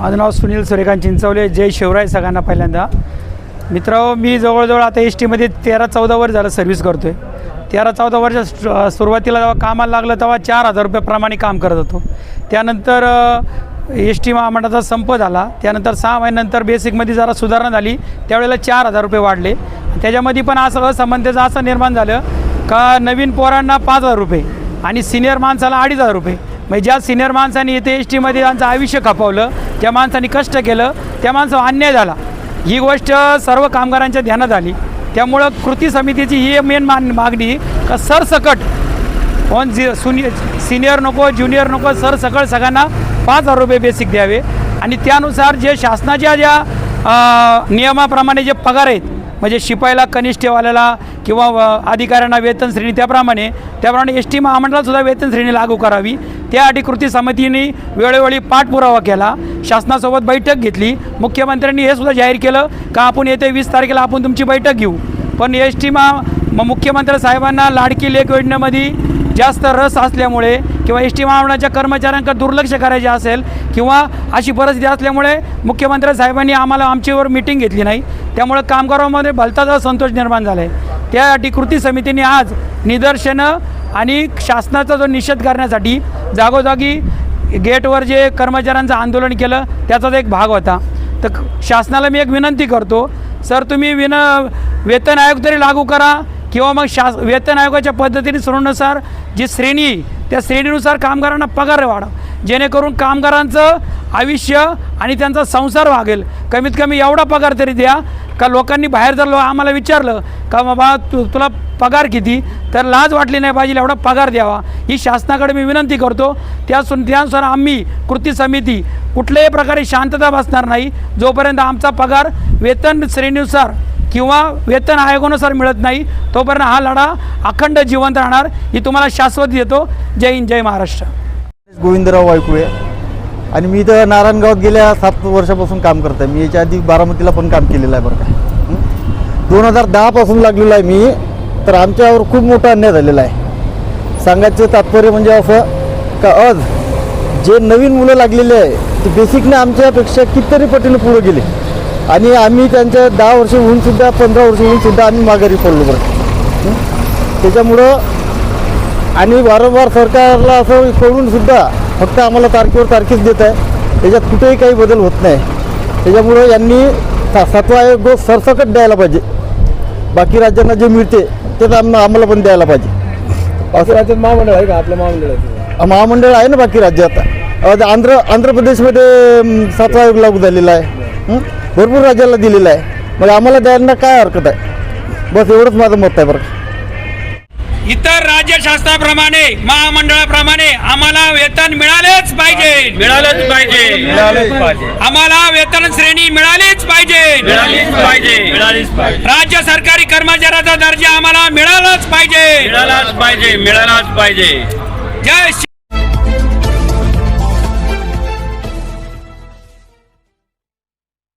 माझं नाव सुनील सूर्यकांत चिंचवले. जय शिवराय सगळ्यांना पहिल्यांदा. मित्र मी जवळजवळ आता एस टीमध्ये तेरा चौदा वर्ष झालं सर्व्हिस करतो आहे तेरा चौदा वर्ष सुरुवातीला जेव्हा कामाला लागलं तेव्हा चार हजार रुपयाप्रमाणे काम करत होतो. त्यानंतर एस टी महामंडळाचा संप झाला. त्यानंतर सहा महिन्यानंतर बेसिकमध्ये जरा सुधारणा झाली. त्यावेळेला चार हजार रुपये वाढले. त्याच्यामध्ये पण असं असमानतेचं असं निर्माण झालं का नवीन पोरांना पाच हजार रुपये आणि सिनियर माणसाला अडीच हजार रुपये. म्हणजे ज्या सिनियर माणसाने इथे एस टीमध्ये त्यांचं आयुष्य खपवलं त्या माणसाने कष्ट केलं त्या माणसावर अन्याय झाला. ही गोष्ट सर्व कामगारांच्या ध्यानात आली. त्यामुळं कृती समितीची ही मेन मान मागणी का सरसकट ऑन जी सुनि सिनियर नको ज्युनियर नको सरसकट सगळ्यांना पाच हजार रुपये बेसिक द्यावे. आणि त्यानुसार जे शासनाच्या ज्या नियमाप्रमाणे जे पगार आहेत म्हणजे शिपाईला कनिष्ठवाल्याला किंवा अधिकाऱ्यांना वेतन श्रेणी त्याप्रमाणे त्याप्रमाणे एस टी महामंडळासुद्धा वेतन श्रेणी लागू करावी. त्यासाठी कृती समितीने वेळोवेळी पाठपुरावा केला. शासनासोबत बैठक घेतली. मुख्यमंत्र्यांनी हे सुद्धा जाहीर केलं का आपण येत्या वीस तारखेला आपण तुमची बैठक घेऊ. पण एस टी मा म- मुख्यमंत्री साहेबांना लाडकी लेख योजनेमध्ये जास्त रस असल्यामुळे किंवा एस टी महामंडळाच्या कर्मचाऱ्यांकडे दुर्लक्ष करायचे असेल किंवा अशी परिस्थिती असल्यामुळे मुख्यमंत्री साहेबांनी आम्हाला आमच्यावर मिटिंग घेतली नाही. त्यामुळे कामगारांमध्ये भलताचा संतोष निर्माण झाला आहे त्यासाठी कृती समितीने आज निदर्शनं आणि शासनाचा जो निषेध करण्यासाठी जागोजागी गेटवर जे कर्मचाऱ्यांचं आंदोलन केलं त्याचाच एक भाग होता. तर शासनाला मी एक विनंती करतो सर तुम्ही विन वेतन आयोग तरी लागू करा किंवा मग शास वेतन आयोगाच्या पद्धतीने सुरूनुसार जी श्रेणी आहे, त्या श्रेणीनुसार कामगारांना पगार वाढा. जेणेकरून कामगारांचं आयुष्य आणि त्यांचा संसार वागेल. कमीत कमी एवढा पगार तरी द्या का लोकांनी बाहेर जर लो आम्हाला विचारलं का बाबा तू तुला पगार किती? तर लाज वाटली नाही पाहिजे एवढा पगार द्यावा. ही शासनाकडे मी विनंती करतो. त्यासून त्यानुसार आम्ही कृती समिती कुठल्याही प्रकारे शांतता बसणार नाही. जोपर्यंत आमचा पगार वेतन श्रेणीनुसार किंवा वेतन आयोगानुसार मिळत नाही तोपर्यंत हा लढा अखंड जिवंत राहणार. ही तुम्हाला शाश्वत देतो. जय हिंद जय महाराष्ट्र. गोविंदराव वायकुळे. आणि मी इथं नारायणगावात गेल्या सात वर्षापासून काम करत आहे मी याच्या आधी बारामतीला पण काम केलेलं आहे बरं का. दोन हजार दहापासून लागलेलो आहे मी तर आमच्यावर खूप मोठा अन्याय झालेला आहे. सांगायचं तात्पर्य म्हणजे असं का आज जे नवीन मुलं लागलेले आहे ते बेसिकने आमच्यापेक्षा कितीतरी पटीनं पुढे गेले. आणि आम्ही त्यांच्या दहा वर्ष होऊन सुद्धा पंधरा वर्ष होऊन सुद्धा आम्ही माघारी पडलो बरं त्याच्यामुळं आणि वारंवार सरकारला असं कळून सुद्धा फक्त आम्हाला तारखेवर तारखेच देत आहे. त्याच्यात कुठेही काही बदल होत नाही. त्याच्यामुळं यांनी सातवा आयोग सरसकट द्यायला पाहिजे. बाकी राज्यांना जे मिळते आम आम्हाला पण द्यायला पाहिजे. असं राज्यात महामंडळ आहे का? आपलं महामंडळ आहे महामंडळ आहे ना बाकी राज्यात. आंध्र आंध्र प्रदेशमध्ये सातवा आयोग लागू झालेला आहे? भरपूर राज्याला दिलेला आहे. मग आम्हाला द्यायला काय हरकत आहे? बस एवढंच माझं मत आहे बरं. इतर राज्य शासनाप्रमाणे महामंडळाप्रमाणे आम्हाला वेतन मिळालेच पाहिजे. मिळालंच पाहिजे. आम्हाला वेतन श्रेणी मिळालीच पाहिजे. मिळालीच पाहिजे. मिळालीच पाहिजे. राज्य सरकारी कर्मचाऱ्याचा दर्जा आम्हाला मिळालाच पाहिजे. मिळालाच पाहिजे. मिळालाच पाहिजे. जय